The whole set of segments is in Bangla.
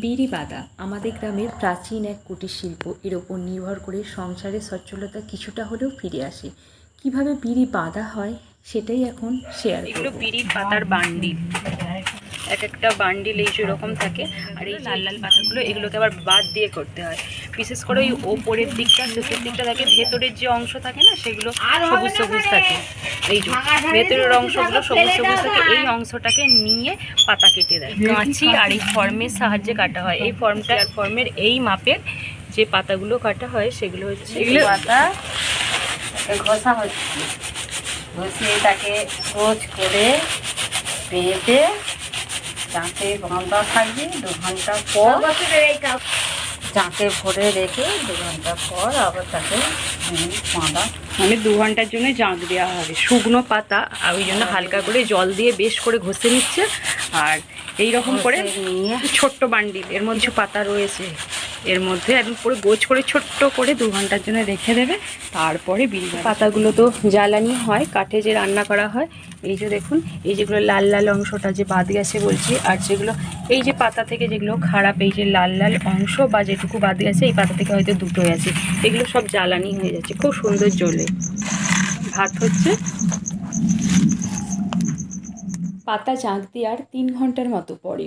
বিড়ি বাঁধা আমাদের গ্রামের প্রাচীন এক কুটির শিল্প এর ওপর নির্ভর করে সংসারের সচ্ছলতা কিছুটা হলেও ফিরে আসে। কীভাবে বিড়ি বাঁধা হয় সেটাই এখন শেয়ার এগুলো বিড়ি বিড়ির পাতার বান্ডিল। এক একটা বান্ডিল এই রকম থাকে আর এই লাল লাল পাতাগুলো এগুলোকে আবার বাদ দিয়ে করতে হয়। বিশেষ করে ওই ওপরের দিকটা শেষের দিকটা থাকে ভেতরের যে অংশ থাকে না সেগুলো সবুজ সবুজ থাকে। এই যে ভেতরের অংশগুলো সবুজ সবুজ থাকে এই অংশটাকে নিয়ে পাতা কেটে দেয়। কাঁচি আর এই ফর্মের সাহায্যে কাটা হয়। এই ফর্মটা ফর্মের এই মাপের যে পাতাগুলো কাটা হয় সেগুলো হচ্ছে পাতা। ঘষা হচ্ছে। ঘষিয়ে তাকে রোজ করে পেঁপে চাঁকে বাঁধা থাকবে দু ঘণ্টা পর চাঁকে ভরে রেখে দু ঘণ্টা পর আবার তাকে বাঁধা। মানে দু ঘণ্টার জন্য জাঁক দেওয়া হবে। শুকনো পাতা আর ওই জন্য হালকা করে জল দিয়ে বেশ করে ঘষে নিচ্ছে। আর এই রকম করে ছোট্ট বান্ডিল এর মধ্যে পাতা রয়েছে। এর মধ্যে একদম পুরো গোছ করে, ছোট্ট করে দু ঘণ্টার জন্য রেখে দেবে। তারপরে বিড়ি পাতাগুলো তো জ্বালানি হয়, কাঠে যে রান্না করা হয়, এই যে দেখুন, এই যেগুলো লাল লাল অংশটা যে বাদ গেছে বলছি, আর যেগুলো, এই যে পাতা থেকে যেগুলো খারাপ, এই যে লাল লাল অংশ বা যেটুকু বাদ গেছে, এই পাতা থেকে হয়তো দুটোই আছে এগুলো সব জ্বালানি হয়ে যাচ্ছে, খুব সুন্দর জ্বলে। ভাত হচ্ছে পাতা জাঁক দেওয়ার তিন ঘণ্টার মতো পরে।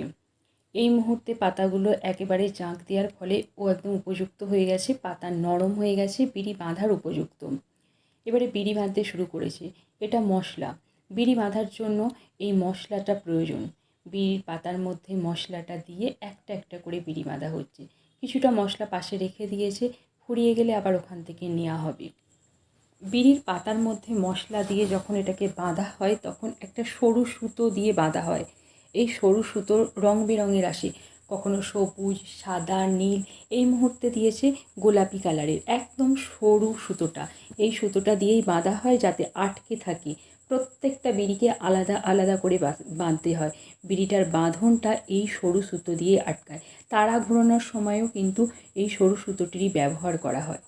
এই মুহূর্তে পাতাগুলো একেবারে জাঁক দেওয়ার ফলে ও একদম উপযুক্ত হয়ে গেছে, পাতা নরম হয়ে গেছে, বিড়ি বাঁধার উপযুক্ত। এবারে বিড়ি বাঁধতে শুরু করেছে। এটা মশলা। বিড়ি বাঁধার জন্য এই মশলাটা প্রয়োজন। বিড়ির পাতার মধ্যে মশলাটা দিয়ে একটা একটা করে বিড়ি বাঁধা হচ্ছে। কিছুটা মশলা পাশে রেখে দিয়েছে, ফুরিয়ে গেলে আবার ওখান থেকে নেওয়া হবে। বিড়ির পাতার মধ্যে মশলা দিয়ে যখন এটাকে বাঁধা হয়, তখন একটা সরু সুতো দিয়ে বাঁধা হয়। এই সরু সুতোর রং বেরঙের আসে কখনো সবুজ, সাদা, নীল এই মুহূর্তে দিয়েছে গোলাপি কালারের একদম সরু সুতোটা। এই সুতোটা দিয়েই বাঁধা হয় যাতে আটকে থাকে। প্রত্যেকটা বিড়িকে আলাদা আলাদা করে বাঁধ- বাঁধতে হয়। বিড়িটার বাঁধনটা এই সরু সুতো দিয়ে আটকায়। তারা ঘোরানোর সময়ও কিন্তু এই সরু সুতোটিরই ব্যবহার করা হয়।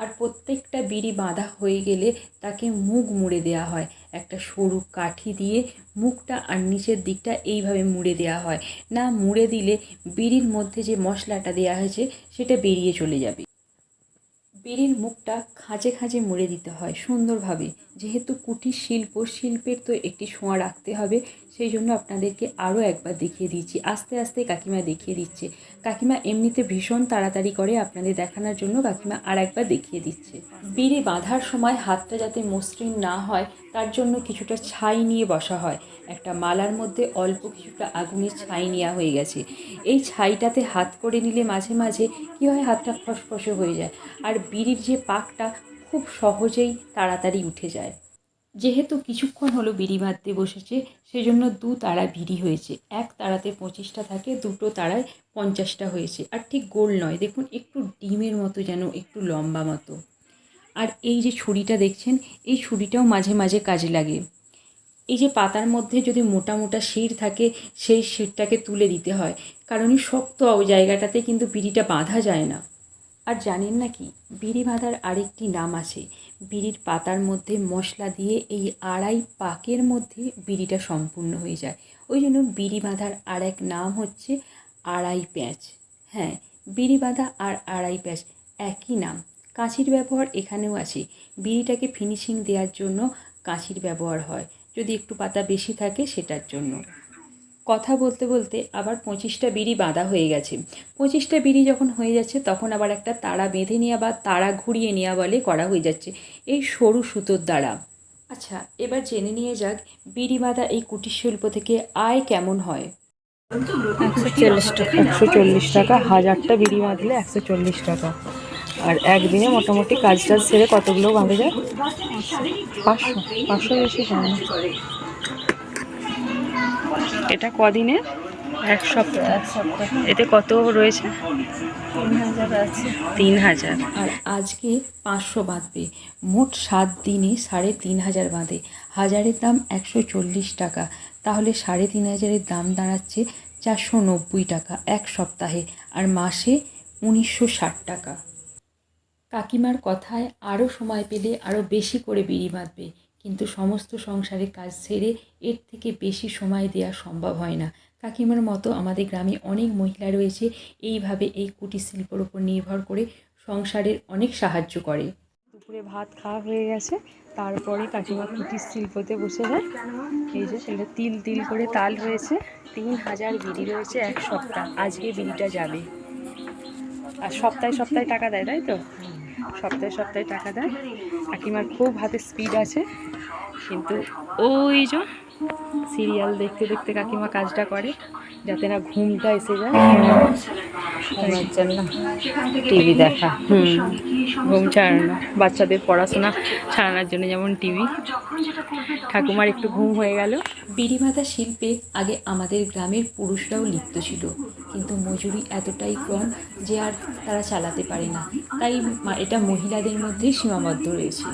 আর প্রত্যেকটা বিড়ি বাঁধা হয়ে গেলে তাকে মুখ মুড়ে দেওয়া হয়। একটা সরু কাঠি দিয়ে মুখটা আর নিচের দিকটা এইভাবে মুড়ে দেওয়া হয়। না মুড়ে দিলে বিড়ির মধ্যে যে মশলাটা দেওয়া হয়েছে, সেটা বেরিয়ে চলে যাবে। বিড়ির মুখটা খাঁজে খাঁজে মুড়ে দিতে হয় সুন্দরভাবে। যেহেতু কুটির শিল্প, শিল্পের তো একটি ছোঁয়া রাখতে হবে, সেই জন্য আপনাদেরকে আরও একবার দেখিয়ে দিচ্ছি। আস্তে আস্তে কাকিমা দেখিয়ে দিচ্ছে। কাকিমা এমনিতে ভীষণ তাড়াতাড়ি করে আপনাদের দেখানোর জন্য কাকিমা আর একবার দেখিয়ে দিচ্ছে। বিড়ি বাঁধার সময় হাতটা যাতে মসৃণ না হয়, তার জন্য কিছুটা ছাই নিয়ে বসা হয়। একটা মালার মধ্যে অল্প কিছুটা আগুনের ছাই নেওয়া হয়ে গেছে। এই ছাইটাতে হাত করে নিলে মাঝে মাঝে কী হয়, হাতটা ফসফসে হয়ে যায়। আর বিড়ির যে পাকটা খুব সহজেই তাড়াতাড়ি উঠে যায়। যেহেতু কিছুক্ষণ হলো বিড়ি বাঁধতে বসেছে, সেজন্য দু তারা বিড়ি হয়েছে। এক তারাতে পঁচিশটা থাকে, দুটো তারায় পঞ্চাশটা হয়েছে। আর ঠিক গোল নয়, দেখুন একটু ডিমের মতো যেন একটু লম্বা মতো। আর এই যে ছুরিটা দেখছেন, এই ছুরিটাও মাঝে মাঝে কাজে লাগে। এই যে পাতার মধ্যে যদি মোটা মোটা শির থাকে, সেই শিরটাকে তুলে দিতে হয়, কারণ শক্ত জায়গাটাতে কিন্তু বিড়িটা বাঁধা যায় না। আর জানেন না কি, বিড়ি বাঁধার আরেকটি নাম আছে। বিড়ির পাতার মধ্যে মশলা দিয়ে এই আড়াই পাকের মধ্যে বিড়িটা সম্পূর্ণ হয়ে যায়। ওই জন্য বিড়ি বাঁধার আর এক নাম হচ্ছে আড়াই প্যাঁচ। হ্যাঁ বিড়ি বাঁধা আর আড়াই প্যাঁচ একই নাম। কাঁচির ব্যবহার এখানেও আছে। বিড়িটাকে ফিনিশিং দেওয়ার জন্য কাঁচির ব্যবহার হয়। যদি একটু পাতা বেশি থাকে সেটার জন্য। কথা বলতে বলতে আবার পঁচিশটা বিড়ি বাঁধা হয়ে গেছে। পঁচিশটা বিড়ি যখন হয়ে যাচ্ছে, তখন আবার একটা তারা বেঁধে নেওয়া বা তারা ঘুরিয়ে নেওয়া বলে করা হয়ে যাচ্ছে, এই সরু সুতোর দ্বারা। আচ্ছা এবার জেনে নিয়ে যাক, বিড়ি বাঁধা এই কুটির শিল্প থেকে আয় কেমন হয়? একশো চল্লিশ টাকা, একশো চল্লিশ টাকা, হাজারটা বিড়ি বাঁধলে একশো চল্লিশ টাকা। আর একদিনে মোটামুটি কাজ টাজ সেরে কতগুলো বাঁধা যায় পাঁচশো পাঁচশো বেশি এটা কদিনে? এক সপ্তাহ সপ্তাহ। এতে কত রয়েছে? তিন হাজার আর আজকে পাঁচশো বাঁধবে। মোট সাত দিনে সাড়ে তিন হাজার বাঁধে। হাজারের দাম একশো চল্লিশ টাকা। তাহলে সাড়ে তিন হাজারের দাম দাঁড়াচ্ছে চারশো নব্বই টাকা এক সপ্তাহে। আর মাসে উনিশশো ষাট টাকা। কাকিমার কথায় আরও সময় পেলে আরও বেশি করে বিড়ি বাঁধবে। কিন্তু সমস্ত সংসারে কাজ সেরে এর থেকে বেশি সময় দেওয়া সম্ভব হয় না। কাকিমার মতো আমাদের গ্রামে অনেক মহিলা রয়েছে, এইভাবে এই কুটির শিল্পর উপর নির্ভর করে সংসারের অনেক সাহায্য করে। দুপুরে ভাত খাওয়া হয়ে গেছে, তারপরে কাকিমা কুটির শিল্পতে বসে যায়। এই যে সেটা তিল তিল করে তাল রয়েছে, তিন হাজার বিড়ি রয়েছে এক সপ্তাহ, আজকে বিড়িটা যাবে। আর সপ্তাহে সপ্তাহে টাকা দেয়, তাই তো? সপ্তাহে সপ্তাহে টাকা দেয়। কাকিমার খুব হাতে স্পিড আছে। কিন্তু ওই যে সিরিয়াল দেখতে দেখতে কাকিমা কাজটা করে, যাতে না ঘুমটা এসে যায়। জন্য টিভি দেখা। হুম ঘুম ছাড়ানো। বাচ্চাদের পড়াশোনা ছাড়ানোর জন্য যেমন টিভি ঠাকুমার একটু ঘুম হয়ে গেল। বিড়িবাঁধা শিল্পে আগে আমাদের গ্রামের পুরুষরাও লিপ্ত ছিল। কিন্তু মজুরি এতটাই কম যে আর তারা চালাতে পারে না। তাই এটা মহিলাদের মধ্যেই সীমাবদ্ধ রয়েছে।